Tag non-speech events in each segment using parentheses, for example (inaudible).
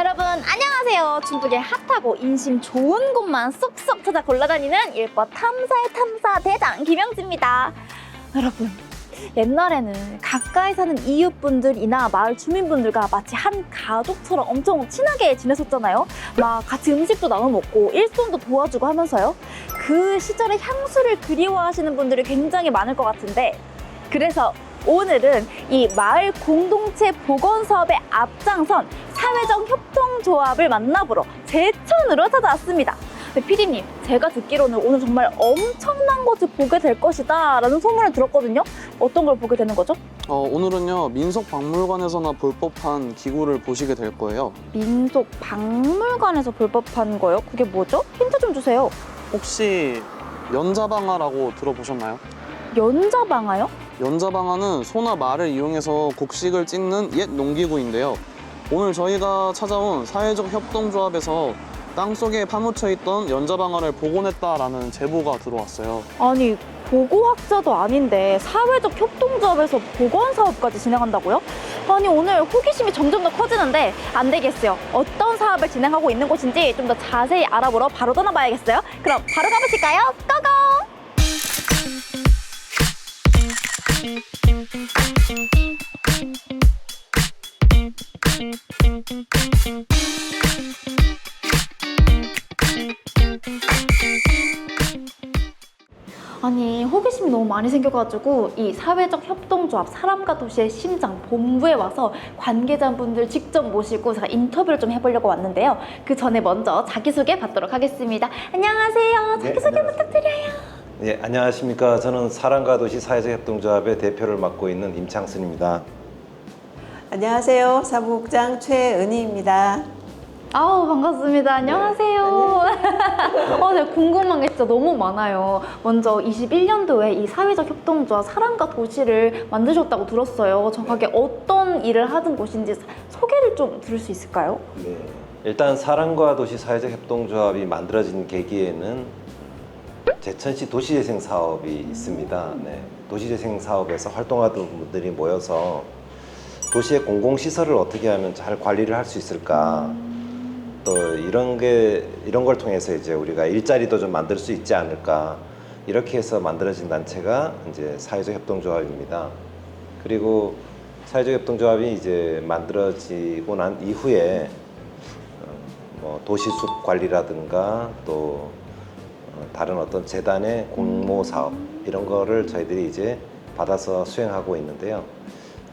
여러분 안녕하세요. 충북의 핫하고 인심 좋은 곳만 쏙쏙 찾아 골라다니는 일법 탐사의 탐사 대장 김영지입니다. 여러분 옛날에는 가까이 사는 이웃분들이나 마을 주민분들과 마치 한 가족처럼 엄청 친하게 지냈었잖아요. 막 같이 음식도 나눠 먹고 일손도 도와주고 하면서요. 그 시절의 향수를 그리워하시는 분들이 굉장히 많을 것 같은데 그래서 오늘은 이 마을 공동체 복원 사업의 앞장선 사회적 협동조합을 만나보러 제천으로 찾아왔습니다. 네, 피디님, 제가 듣기로는 오늘 정말 엄청난 것을 보게 될 것이다 라는 소문을 들었거든요. 어떤 걸 보게 되는 거죠? 어, 오늘은요 민속박물관에서나 볼 법한 기구를 보시게 될 거예요. 민속 박물관에서 볼 법한 거요? 그게 뭐죠? 힌트 좀 주세요. 혹시 연자방아라고 들어보셨나요? 연자방아요? 연자방아는 소나 말을 이용해서 곡식을 찢는 옛 농기구인데요. 오늘 저희가 찾아온 사회적 협동조합에서 땅 속에 파묻혀 있던 연자방아를 복원했다라는 제보가 들어왔어요. 아니 보고학자도 아닌데 사회적 협동조합에서 보건 사업까지 진행한다고요? 아니 오늘 호기심이 점점 더 커지는데 안 되겠어요. 어떤 사업을 진행하고 있는 곳인지 좀 더 자세히 알아보러 바로 떠나봐야겠어요. 그럼 바로 가보실까요? 고고! 아니 호기심이 너무 많이 생겨가지고 이 사회적 협동조합 사람과 도시의 심장 본부에 와서 관계자분들 직접 모시고 제가 인터뷰를 좀 해보려고 왔는데요. 그 전에 먼저 자기소개 받도록 하겠습니다. 안녕하세요. 네, 자기소개 안녕하세요. 부탁드려요. 예, 안녕하십니까. 저는 사랑과 도시 사회적 협동조합의 대표를 맡고 있는 임창순입니다. 안녕하세요. 사무국장 최은희입니다. 아우 반갑습니다. 안녕하세요. (laughs) 어, 네, 궁금한 게 진짜 너무 많아요. 먼저 21년도에 이 사회적 협동조합 사람과 도시를 만드셨다고 들었어요. 정확하게 어떤 일을 하는 곳인지 사- 소개를 좀 들을 수 있을까요? 네. 일단 사랑과 도시 사회적 협동조합이 만들어진 계기에는 제천시 도시재생 사업이 있습니다. 네. 도시재생 사업에서 활동하던 분들이 모여서 도시의 공공시설을 어떻게 하면 잘 관리를 할 수 있을까. 또 이런 게 이런 걸 통해서 이제 우리가 일자리도 좀 만들 수 있지 않을까 이렇게 해서 만들어진 단체가 이제 사회적 협동조합입니다. 그리고 사회적 협동조합이 이제 만들어지고 난 이후에 어, 뭐 도시숲 관리라든가 또 어, 다른 어떤 재단의 공모 사업 이런 거를 저희들이 이제 받아서 수행하고 있는데요.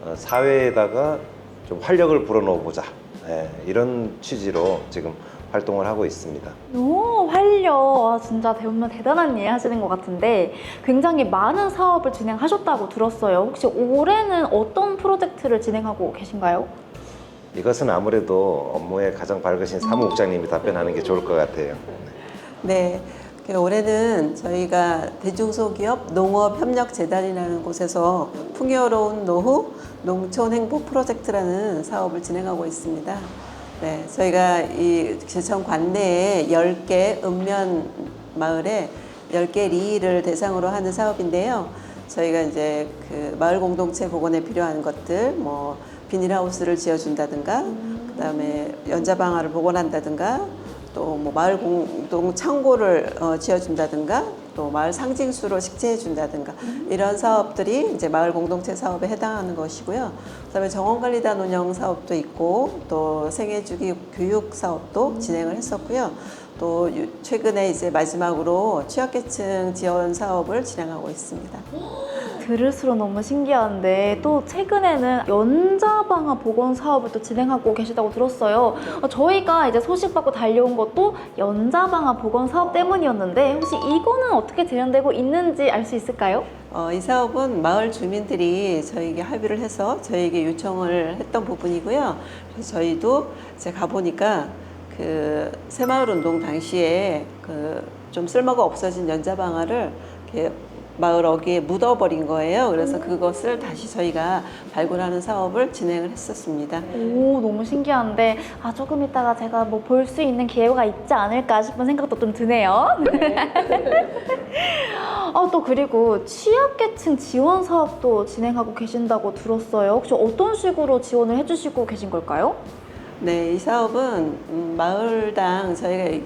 어, 사회에다가 좀 활력을 불어넣어보자 예, 이런 취지로 지금 활동을 하고 있습니다. 오, 활력. 아, 진짜 정말 대단한 일 하시는 것 같은데 굉장히 많은 사업을 진행하셨다고 들었어요. 혹시 올해는 어떤 프로젝트를 진행하고 계신가요? 이것은 아무래도 업무에 가장 밝으신 사무국장님이 답변하는 게 좋을 것 같아요. 네. 그 올해는 저희가 대중소기업 농업협력재단이라는 곳에서 풍요로운 노후 농촌 행복 프로젝트라는 사업을 진행하고 있습니다. 네, 저희가 이 제천 관내에 10개 읍면 마을에 10개 리를 대상으로 하는 사업인데요. 저희가 이제 그 마을 공동체 복원에 필요한 것들, 뭐 비닐하우스를 지어준다든가, 그 다음에 연자방아를 복원한다든가, 또 뭐 마을 공동 창고를 어, 지어준다든가, 또 마을 상징수로 식재해준다든가 이런 사업들이 이제 마을 공동체 사업에 해당하는 것이고요. 그다음에 정원관리단 운영 사업도 있고, 또 생애주기 교육 사업도 진행을 했었고요. 또 유- 최근에 이제 마지막으로 취약계층 지원 사업을 진행하고 있습니다. 들을수록 너무 신기한데 또 최근에는 연자방아 복원 사업을 또 진행하고 계시다고 들었어요. 어, 저희가 이제 소식 받고 달려온 것도 연자방아 복원 사업 때문이었는데 혹시 이거는 어떻게 진행되고 있는지 알 수 있을까요? 어, 이 사업은 마을 주민들이 저에게 합의를 해서 저에게 요청을 했던 부분이고요. 그래서 저희도 이제 가보니까 그 새마을 운동 당시에 그 좀 쓸모가 없어진 연자방아를 이렇게 마을 어귀에 묻어버린 거예요. 그래서 그것을 다시 저희가 발굴하는 사업을 진행을 했었습니다. 오 너무 신기한데 아 조금 이따가 제가 뭐 볼 수 있는 기회가 있지 않을까 싶은 생각도 좀 드네요. 아 (laughs) 또 그리고 취약계층 지원 사업도 진행하고 계신다고 들었어요. 혹시 어떤 식으로 지원을 해주시고 계신 걸까요? 네, 이 사업은 음, 마을당 저희가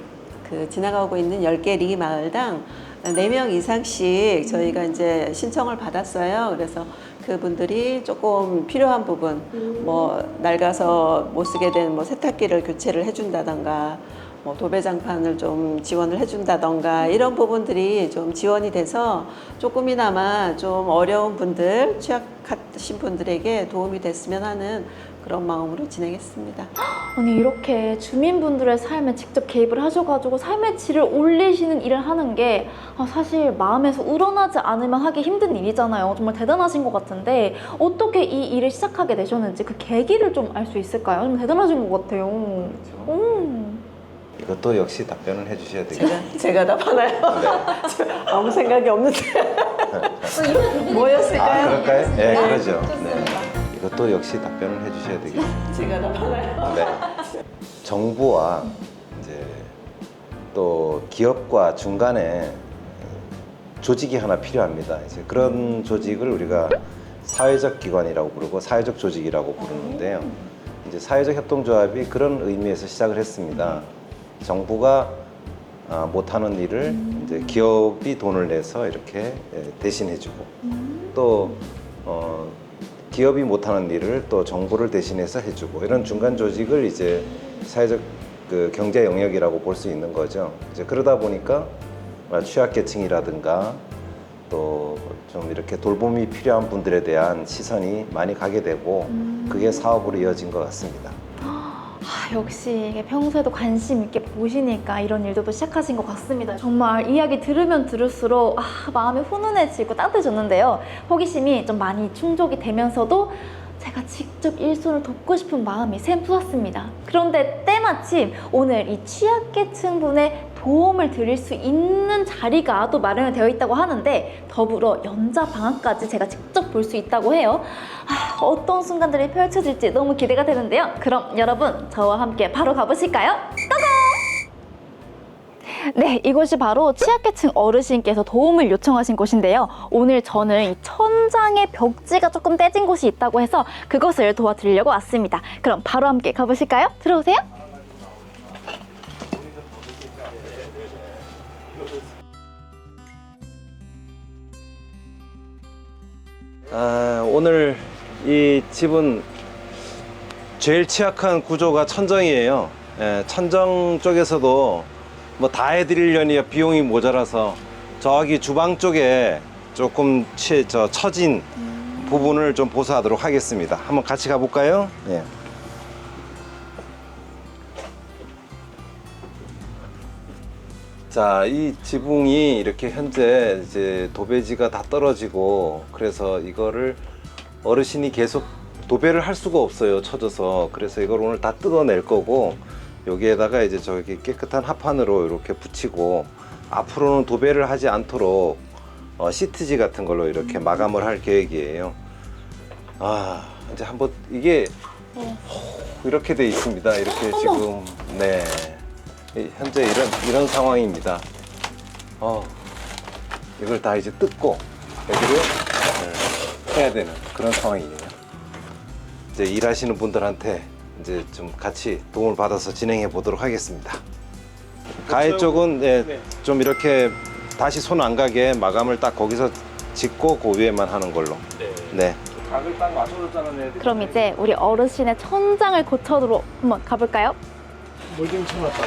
그 지나가고 있는 10개 리 마을당 4명 이상씩 저희가 이제 신청을 받았어요. 그래서 그분들이 조금 필요한 부분, 뭐 낡아서 못 쓰게 된 뭐 세탁기를 교체를 해준다던가, 뭐 도배장판을 좀 지원을 해준다던가 이런 부분들이 좀 지원이 돼서 조금이나마 좀 어려운 분들, 취약하신 분들에게 도움이 됐으면 하는 그런 마음으로 진행했습니다. 아니 이렇게 주민분들의 삶에 직접 개입을 하셔가지고 삶의 질을 올리시는 일을 하는 게 아, 사실 마음에서 우러나지 않으면 하기 힘든 일이잖아요. 정말 대단하신 것 같은데 어떻게 이 일을 시작하게 되셨는지 그 계기를 좀 알 수 있을까요? 좀 대단하신 것 같아요. 음. 이것도 역시 답변을 해주셔야 되겠죠. 제가, 제가 답하나요? 네. 아무 생각이 없는데. 아, 뭐였을까요? 그럴까요? 네, 그러죠. 네. 이것도 역시 답변을 해주셔야 되겠죠. (laughs) 제가 답하나요? 네. 정부와 이제 또 기업과 중간에 조직이 하나 필요합니다. 이제 그런 조직을 우리가 사회적 기관이라고 부르고 사회적 조직이라고 부르는데요. 이제 사회적 협동조합이 그런 의미에서 시작을 했습니다. 정부가 아, 못하는 일을 이제 기업이 돈을 내서 이렇게 예, 대신해주고 또 어, 기업이 못하는 일을 또 정부를 대신해서 해주고 이런 중간 조직을 이제 사회적 그 경제 영역이라고 볼 수 있는 거죠. 이제 그러다 보니까 취약계층이라든가 또 좀 이렇게 돌봄이 필요한 분들에 대한 시선이 많이 가게 되고 그게 사업으로 이어진 것 같습니다. 아, 역시 평소에도 관심 있게 보시니까 이런 일들도 시작하신 것 같습니다. 정말 이야기 들으면 들을수록 아, 마음이 훈훈해지고 따뜻해졌는데요. 호기심이 좀 많이 충족이 되면서도 제가 직접 일손을 돕고 싶은 마음이 샘솟았습니다. 그런데 때마침 오늘 이 취약계층 분의 도움을 드릴 수 있는 자리가 또 마련이 되어 있다고 하는데 더불어 연자 방학까지 제가 직접 볼 수 있다고 해요. 아, 어떤 순간들이 펼쳐질지 너무 기대가 되는데요. 그럼 여러분 저와 함께 바로 가보실까요? 고고! 네, 이곳이 바로 취약계층 어르신께서 도움을 요청하신 곳인데요. 오늘 저는 이 천장의 벽지가 조금 떼진 곳이 있다고 해서 그것을 도와드리려고 왔습니다. 그럼 바로 함께 가보실까요? 들어오세요. 아, 오늘 이 집은 제일 취약한 구조가 천정이에요. 예, 천정 쪽에서도 뭐 다 해드리려니 비용이 모자라서 저기 주방 쪽에 조금 취, 저 처진 부분을 좀 보수하도록 하겠습니다. 한번 같이 가볼까요? 예. 자, 이 지붕이 이렇게 현재 이제 도배지가 다 떨어지고 그래서 이거를 어르신이 계속 도배를 할 수가 없어요. 쳐져서. 그래서 이걸 오늘 다 뜯어낼 거고 여기에다가 이제 저기 깨끗한 합판으로 이렇게 붙이고 앞으로는 도배를 하지 않도록 어, 시트지 같은 걸로 이렇게 마감을 할 계획이에요. 아, 이제 한번 이게 이렇게 돼 있습니다. 이렇게 지금 네. 이- 현재 이런 이런 상황입니다. 어, 이걸 다 이제 뜯고 여기를 네, 해야 되는 그런 상황이에요. 이제 일하시는 분들한테 이제 좀 같이 도움을 받아서 진행해 보도록 하겠습니다. 가해 쪽은 예, 좀 이렇게 다시 손 안 가게 마감을 딱 거기서 짓고 그 위에만 하는 걸로. 네. 각을 딱 맞춰줬잖아요. 그럼 이제 우리 어르신의 천장을 고쳐도록 한번 가볼까요? 물좀 쳐놨다.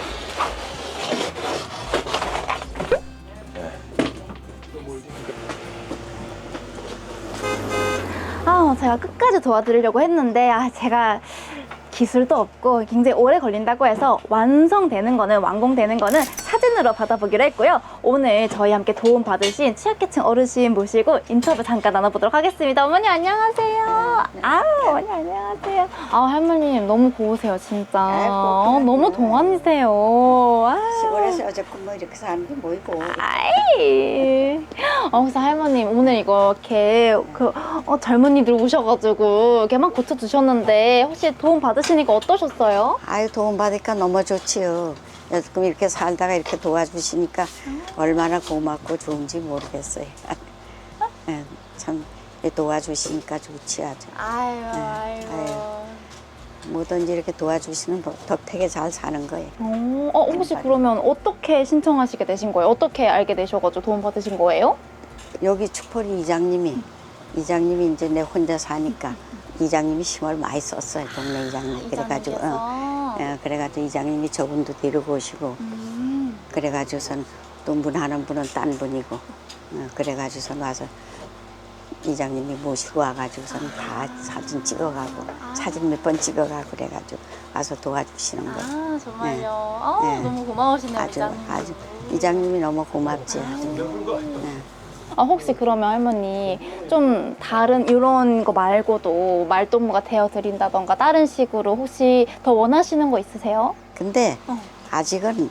아, 제가 끝까지 도와드리려고 했는데, 아, 제가 기술도 없고 굉장히 오래 걸린다고 해서 완성되는 거는, 완공되는 거는 사진 으로 받아보기로 했고요. 오늘 저희 함께 도움 받으신 취약계층 어르신 모시고 인터뷰 잠깐 나눠보도록 하겠습니다. 어머니 안녕하세요. 아유, 어머니 안녕하세요. 아, 할머님 너무 고우세요, 진짜. 아이고, 어. 너무 동안이세요. 아. 시골에서 어저께 뭐 이렇게 사람들이 모이고 아이. 어, 그래서 할머님 오늘 이거 개, 그, 어, 젊은이들 오셔가지고 개만 고쳐주셨는데 혹시 도움 받으시니까 어떠셨어요? 아유 도움 받으니까 너무 좋지요. 그럼 이렇게 살다가 이렇게 도와주시니까 얼마나 고맙고 좋은지 모르겠어요. 예, (laughs) 참 도와주시니까 좋지 아주. 아유, 아유. 뭐든지 이렇게 도와주시는 덕- 덕택에 잘 사는 거예요. 어, 어, 혹시 그러면 어떻게 신청하시게 되신 거예요? 어떻게 알게 되셔가지고 도움 받으신 거예요? 여기 축포리 이장님이 이장님이 이제 내 혼자 사니까 (laughs) 이장님이 힘을 많이 썼어요 동네 이장님 그래가지고 어, 예, 그래가지고 이장님이 저분도 데리고 오시고 음. 그래가지고선 또 문하는 분은 딴 분이고 어, 그래가지고선 와서 이장님이 모시고 와가지고선 다 사진 찍어가고 사진 몇 번 찍어가고 그래가지고 와서 도와주시는 거예요. 아 정말요. 네. 아 네. 너무 고마우시네요, 아주 이장님. 아주 이장님이 너무 고맙지. 아주. 아, 혹시 그러면 할머니 좀 다른 이런 거 말고도 말동무가 되어 드린다던가 다른 식으로 혹시 더 원하시는 거 있으세요? 근데 어. 아직은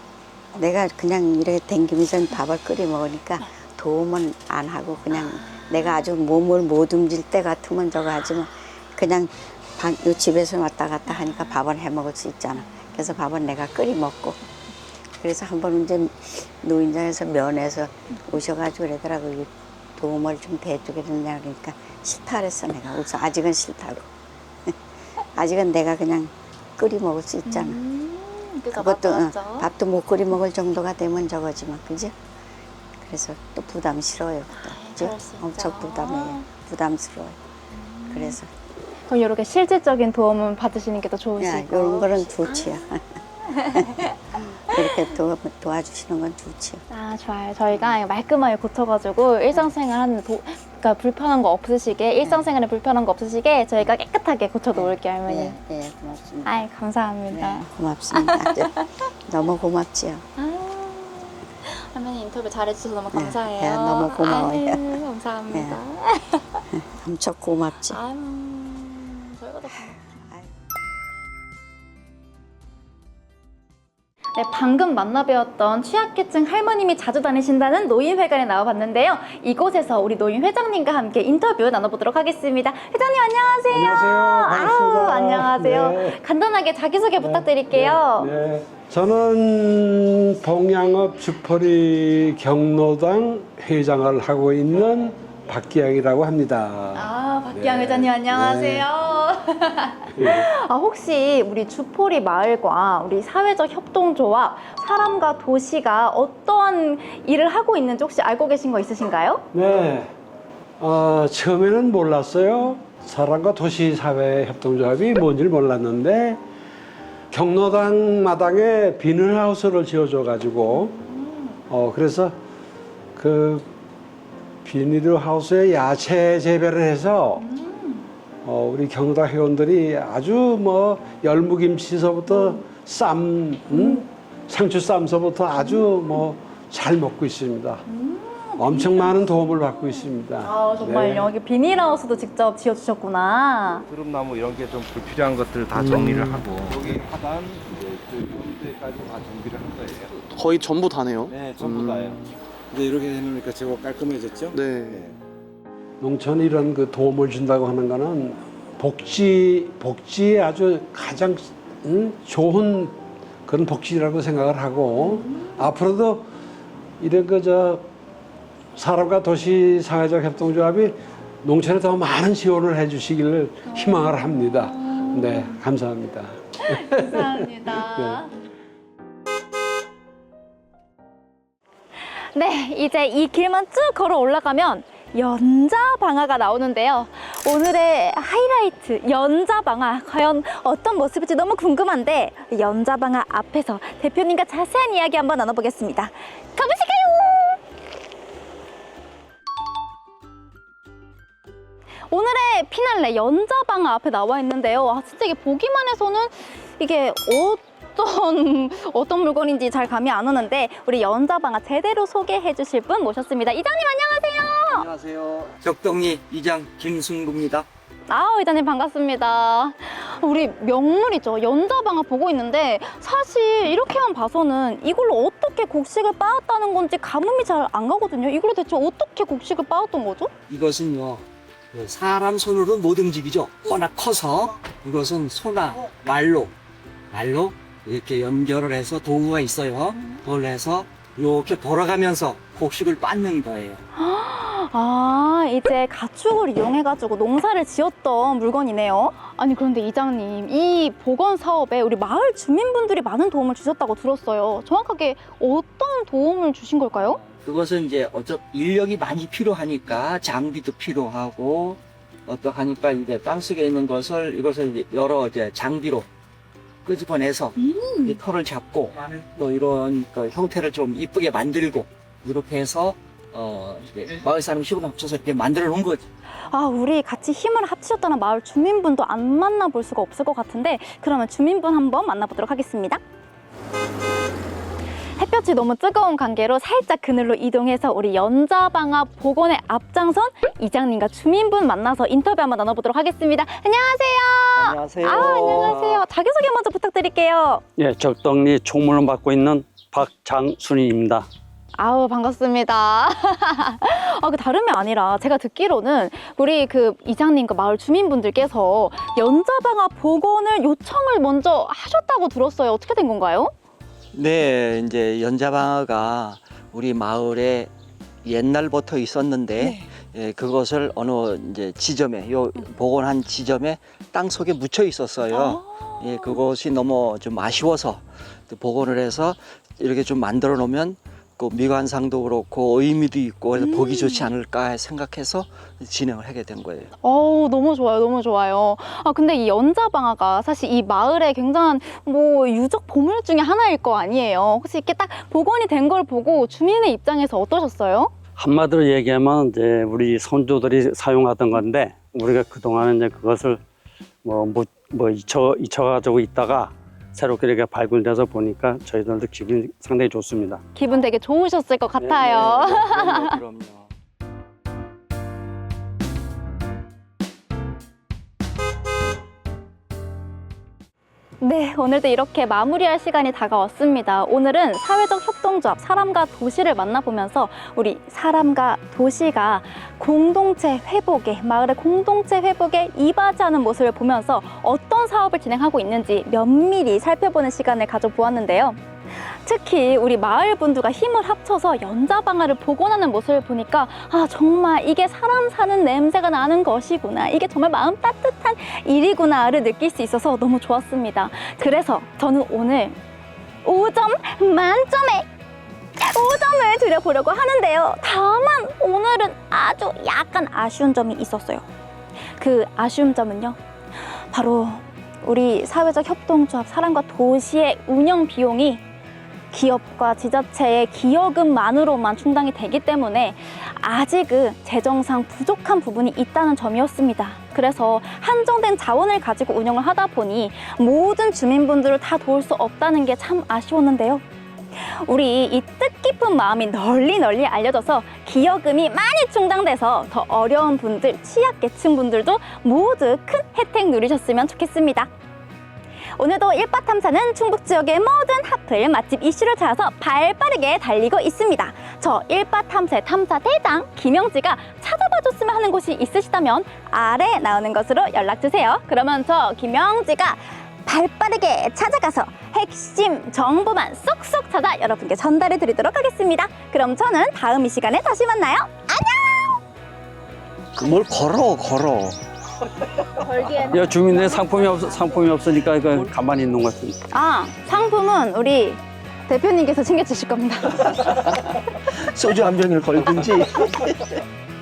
내가 그냥 이렇게 댕기면서 밥을 끓여 먹으니까 도움은 안 하고 그냥 내가 아주 몸을 못 움직일 때 같으면 저거 하지만 그냥 방, 요 집에서 왔다 갔다 하니까 밥은 해 먹을 수 있잖아. 그래서 밥은 내가 끓여 먹고 그래서 한번 이제 노인장에서 면에서 오셔가지고 그러더라고 이 도움을 좀 대주겠느냐 그러니까 싫다 그랬어 내가 우선 아직은 싫다고 (laughs) 아직은 내가 그냥 끓여 먹을 수 있잖아. 음, 그것도 어, 밥도 못 끓여 먹을 정도가 되면 저거지만 그죠? 그래서 또 부담스러워요. 또, 그죠? 엄청 부담해요. 부담스러워요. 그래서 그럼 이렇게 실질적인 도움은 받으시는 게더 야, 좋으시고. 이런 거는 좋지요. (laughs) 이렇게 도, 도와주시는 건 좋지요. 아 좋아요. 저희가 말끔하게 고쳐가지고 일상생활 하는 도, 그러니까 불편한 거 없으시게 일상생활에 불편한 거 없으시게 저희가 깨끗하게 고쳐놓을게요, 할머니. 예, 예, 고맙습니다. 아이 감사합니다. 네, 고맙습니다. (laughs) 너무 고맙지요. 아, 할머니 인터뷰 잘해주셔서 너무 네, 감사해요. 네, 너무 고마워요. 아유, 감사합니다. 엄청 고맙지. 아유, 저희가 더 고마워요. 네, 방금 만나뵈었던 취약계층 할머님이 자주 다니신다는 노인회관에 나와봤는데요. 이곳에서 우리 노인 회장님과 함께 인터뷰 나눠보도록 하겠습니다. 회장님 안녕하세요. 안녕하세요. 아우, 안녕하세요. 네. 간단하게 자기소개 부탁드릴게요. 네. 저는 동양업 주퍼리 경로당 회장을 하고 있는 박기양이라고 합니다. 아, 박기양 네. 회장님 안녕하세요. 아, 혹시 우리 주포리 마을과 우리 사회적 협동조합, 사람과 도시가 어떠한 일을 하고 있는지 혹시 알고 계신 거 있으신가요? 네. 어, 처음에는 몰랐어요. 사람과 도시 사회 협동조합이 뭔지를 몰랐는데 경로당 마당에 비닐하우스를 지어줘 가지고 어 그래서 그 비닐하우스에 야채 재배를 해서 어, 우리 경로당 회원들이 아주 뭐 열무김치서부터 쌈, 음? 상추 쌈서부터 아주 뭐 잘 먹고 있습니다. 엄청 많은 도움을 받고 있습니다. 아, 정말요. 네. 여기 비닐하우스도 직접 지어주셨구나. 드럼나무 이런 게 좀 불필요한 것들 다 정리를 음. 하고 여기 하단 이제 저 이런데까지 다 정비를 한 거예요. 거의 전부 다네요. 네, 전부 음. 다예요. 이제 이렇게 해놓으니까 제법 깔끔해졌죠? 네. 농촌 이런 그 도움을 준다고 하는 거는 복지 복지에 아주 가장 음, 좋은 그런 복지라고 생각을 하고 앞으로도 이런 그저 사람과 도시 사회적 협동조합이 농촌에 더 많은 지원을 해주시기를 희망을 합니다. 네, 감사합니다. 감사합니다. (laughs) 네, 이제 이 길만 쭉 걸어 올라가면 연자방아가 나오는데요. 오늘의 하이라이트 연자방아 과연 어떤 모습일지 너무 궁금한데 연자방아 앞에서 대표님과 자세한 이야기 한번 나눠보겠습니다. 가보실까요? 오늘의 피날레 연자방아 앞에 나와 있는데요. 아, 진짜 이게 보기만 해서는 이게 어 떤 (laughs) 어떤 물건인지 잘 감이 안 오는데 우리 연자방아 제대로 소개해 주실 분 모셨습니다. 이장님 안녕하세요. 안녕하세요. 격동리 이장 김순구입니다. 아우 이장님 반갑습니다. 우리 명물이죠. 연자방아 보고 있는데 사실 이렇게만 봐서는 이걸로 어떻게 곡식을 빻았다는 건지 가뭄이 잘 안 가거든요. 이걸로 대체 어떻게 곡식을 빻았던 거죠? 이것은요 그 사람 손으로 못 움직이죠. 워낙 커서 이것은 소나 말로 말로 이렇게 연결을 해서 도구가 있어요. 그걸 해서 이렇게 돌아가면서 곡식을 빻는 거예요. (gasps) 아, 이제 가축을 이용해가지고 농사를 지었던 물건이네요. 아니, 그런데 이장님, 이 보건 사업에 우리 마을 주민분들이 많은 도움을 주셨다고 들었어요. 정확하게 어떤 도움을 주신 걸까요? 그것은 이제 어쩌 인력이 많이 필요하니까 장비도 필요하고 어떠하니까 이제 땅속에 있는 것을 이것을 이제 여러 이제 장비로 끄집어내서 이 털을 잡고 또 이런 그 형태를 좀 이쁘게 만들고 이렇게 해서 어 이제 마을 사람 힘을 합쳐서 이렇게 만들어 놓은 거지. 아, 우리 같이 힘을 합치셨다는 마을 주민분도 안 만나볼 수가 없을 것 같은데, 그러면 주민분 한번 만나보도록 하겠습니다. 햇볕이 너무 뜨거운 관계로 살짝 그늘로 이동해서 우리 연자방아 복원의 앞장선 이장님과 주민분 만나서 인터뷰 한번 나눠보도록 하겠습니다. 안녕하세요. 안녕하세요. 아, 안녕하세요. 자기소개 먼저 부탁드릴게요. 예, 적덕리 총무를 맡고 있는 박장순입니다. 아우 반갑습니다. 아, (laughs) 그 다름이 아니라 제가 듣기로는 우리 그 이장님과 마을 주민분들께서 연자방아 복원을 요청을 먼저 하셨다고 들었어요. 어떻게 된 건가요? 네, 이제 연자방아가 우리 마을에 옛날부터 있었는데 예, 그것을 어느 이제 지점에 요 복원한 지점에 땅 속에 묻혀 있었어요. 예, 그것이 너무 좀 아쉬워서 또 복원을 해서 이렇게 좀 만들어 놓으면 그 미관상도 그렇고 의미도 있고 그래서 보기 좋지 않을까 생각해서 진행을 하게 된 거예요. 어우 너무 좋아요, 너무 좋아요. 아 근데 이 연자방아가 사실 이 마을의 굉장한 뭐 유적 보물 중에 하나일 거 아니에요. 혹시 이렇게 딱 복원이 된 걸 보고 주민의 입장에서 어떠셨어요? 한마디로 얘기하면 이제 우리 선조들이 사용하던 건데 우리가 그동안은 이제 그것을 뭐, 뭐, 뭐 잊혀, 잊혀가지고 있다가 새롭게 이렇게 발굴돼서 보니까 저희들도 기분이 상당히 좋습니다. 기분 되게 좋으셨을 것 같아요. 네, 네, 그럼요, 그럼요. 네, 오늘도 이렇게 마무리할 시간이 다가왔습니다. 오늘은 사회적 협동조합 사람과 도시를 만나보면서 우리 사람과 도시가 공동체 회복에, 마을의 공동체 회복에 이바지하는 모습을 보면서 어떤 사업을 진행하고 있는지 면밀히 살펴보는 시간을 가져보았는데요. 특히 우리 마을 분들과 힘을 합쳐서 연자방아를 복원하는 모습을 보니까 아 정말 이게 사람 사는 냄새가 나는 것이구나 이게 정말 마음 따뜻한 일이구나를 느낄 수 있어서 너무 좋았습니다. 그래서 저는 오늘 5점 만점에 5점을 드려보려고 하는데요. 다만 오늘은 아주 약간 아쉬운 점이 있었어요. 그 아쉬운 점은요. 바로 우리 사회적 협동조합 사람과 도시의 운영 비용이 기업과 지자체의 기여금만으로만 충당이 되기 때문에 아직은 재정상 부족한 부분이 있다는 점이었습니다. 그래서 한정된 자원을 가지고 운영을 하다 보니 모든 주민분들을 다 도울 수 없다는 게 참 아쉬웠는데요. 우리 이 뜻깊은 마음이 널리 널리 알려져서 기여금이 많이 충당돼서 더 어려운 분들, 취약계층 분들도 모두 큰 혜택 누리셨으면 좋겠습니다. 오늘도 일바 탐사는 충북 지역의 모든 핫플 맛집 이슈를 찾아서 발빠르게 달리고 있습니다. 저 일바 탐사의 탐사 대장 김영지가 찾아봐 줬으면 하는 곳이 있으시다면 아래 나오는 것으로 연락 주세요. 그러면 저 김영지가 발빠르게 찾아가서 핵심 정보만 쏙쏙 찾아 여러분께 전달해 드리도록 하겠습니다. 그럼 저는 다음 이 시간에 다시 만나요. 뭘 걸어, 걸어. 걸기에는 야, 주민들 상품이 없, 상품이 없으니까 이거 가만히 있는 것 같습니다. 아 상품은 우리 대표님께서 챙겨주실 겁니다. 소주 한 병을 걸든지. (laughs)